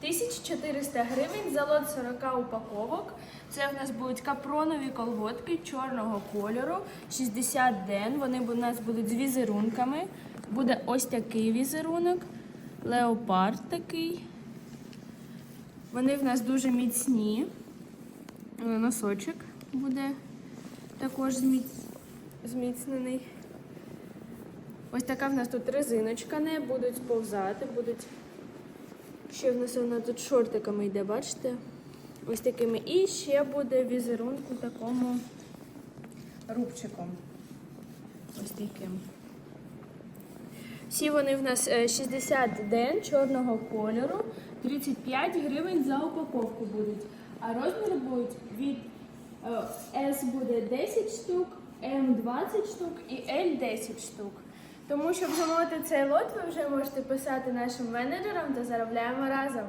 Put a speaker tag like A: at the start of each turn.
A: 1400 гривень за лот 40 упаковок. Це в нас будуть капронові колготки чорного кольору, 60 ден. Вони у нас будуть з візерунками. Буде ось такий візерунок, леопард такий. Вони в нас дуже міцні. Е, Носочок буде також зміцнений. Ось така в нас тут резиночка, не будуть сповзати, будуть. Ще в нас вона тут шортиками йде, бачите? Ось такими. І ще буде візерунку такому рубчиком. Ось таким. Всі вони в нас е, 60 ден чорного кольору, 35 гривень за упаковку будуть. А розміри будуть від е, S буде 10 штук, M 20 штук і L 10 штук. Тому щоб замовити цей лот, ви вже можете писати нашим менеджерам та заробляємо разом.